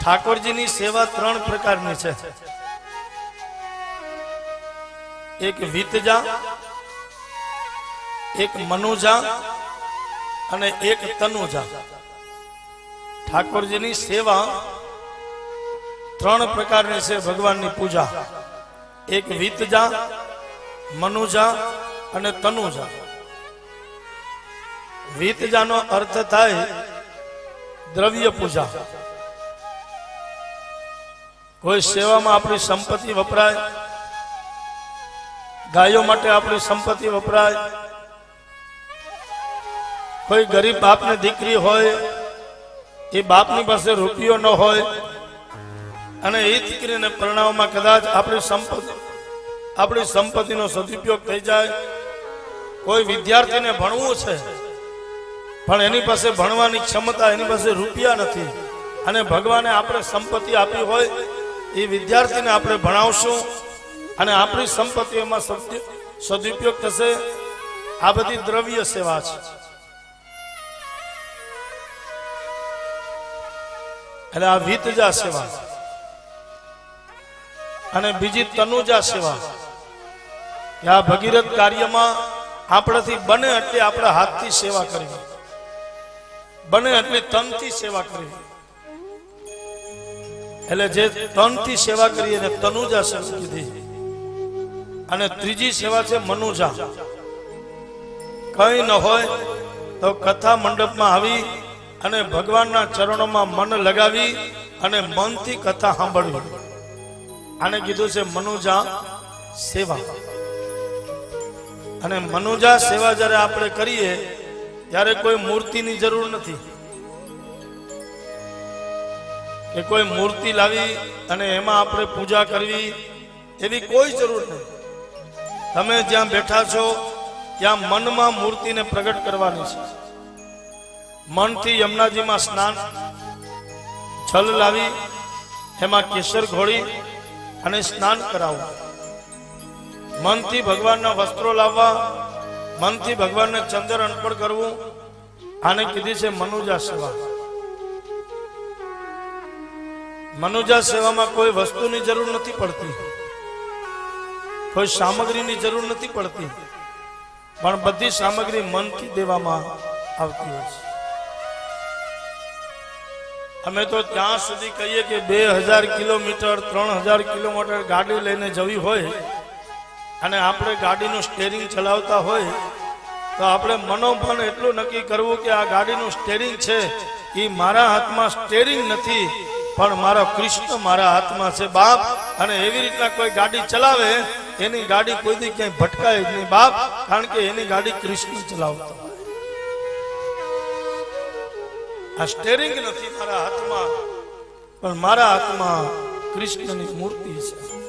ઠાકોરજીની સેવા ત્રણ પ્રકારની છે. એક વિતજા, એક મનુજા અને એક તનુજા. ઠાકોરજીની સેવા ત્રણ પ્રકારની છે ભગવાનની પૂજા. એક વિતજા, મનુજા અને તનુજા. વિતજાનો અર્થ થાય દ્રવ્ય પૂજા. કોઈ સેવામાં આપણી સંપત્તિ વપરાય? ગાયો માટે આપણી સંપત્તિ વપરાય? કોઈ ગરીબ બાપને દીકરી હોય, એ બાપની પાસે રૂપિયો ન હોય, અને એ દીકરીને પરણાવવામાં કદાચ આપણી સંપત્તિ, આપણી સંપત્તિનો સદુપયોગ થઈ જાય? કોઈ વિદ્યાર્થીને ભણવું છે, પણ એની પાસે ભણવાની ક્ષમતા, એની પાસે રૂપિયા નથી, અને ભગવાને આપણે સંપત્તિ આપી હોય એ વિદ્યાર્થીને આપણે ભણાવશું અને આપણી સંપત્તિઓમાં સદ- સદુપયોગ થશે. આ બધી દ્રવ્ય સેવા છે. એટલે આ વિતજા સેવા. અને બીજી તનુજા સેવા. આ ભગીરથ કાર્યમાં આપણાથી બને એટલી આપણા હાથથી સેવા કરવી. બને એટલી તનથી સેવા કરવી. એટલે જે તનથી સેવા કરીએ એને તનુજા સેવા કીધી. અને ત્રીજી સેવા છે મનુજા. કઈ ન હોય તો કથા મંડપમાં આવી અને ભગવાનના ચરણોમાં મન લગાવી અને મનથી કથા સાંભળવી. આને કીધું છે મનુજા સેવા. અને મનુજા સેવા જ્યારે આપણે કરીએ, ત્યારે કોઈ મૂર્તિની જરૂર નથી. કે કોઈ મૂર્તિ લાવી અને એમાં આપણે પૂજા કરવી, એવી કોઈ જરૂર નથી. તમે જ્યાં બેઠા છો, ત્યાં મનમાં મૂર્તિને પ્રગટ કરવાની છે. મનથી યમુનાજીમાં સ્નાન, છલ લાવી, એમાં કેસર ઘોળી અને સ્નાન કરાવવું મનથી ભગવાનના વસ્ત્રો લાવવા, મનથી ભગવાનને ચંદર અર્પણ કરવું, આને કીધી છે મનુજા સેવા મનુજા સેવામાં કોઈ વસ્તુની જરૂર નથી પડતી. કોઈ સામગ્રીની જરૂર નથી પડતી. પણ બધી સામગ્રી મનથી દેવામાં આવતી હોય છે. અમે તો ત્યાં સુધી કહીએ કે બે હજાર કિલોમીટર, ત્રણ હજાર કિલોમીટર ગાડી લઈને જવી હોય અને આપણે ગાડીનું સ્ટેરિંગ ચલાવતા હોય, તો આપણે મનોમન એટલું નક્કી કરવું કે આ ગાડીનું સ્ટેરિંગ છે. એ મારા હાથમાં સ્ટેરિંગ નથી. પણ મારો કૃષ્ણ મારા હાથમાં છે બાપ, અને એવી રીતના કોઈ ગાડી ચલાવે, એની ગાડી કોઈ દી ક્યાંય ભટકાય નહીં બાપ, કારણ કે એની ગાડી કૃષ્ણ ચલાવતો. આ સ્ટેરિંગ નથી મારા હાથમાં, પણ મારા હાથમાં કૃષ્ણની મૂર્તિ છે.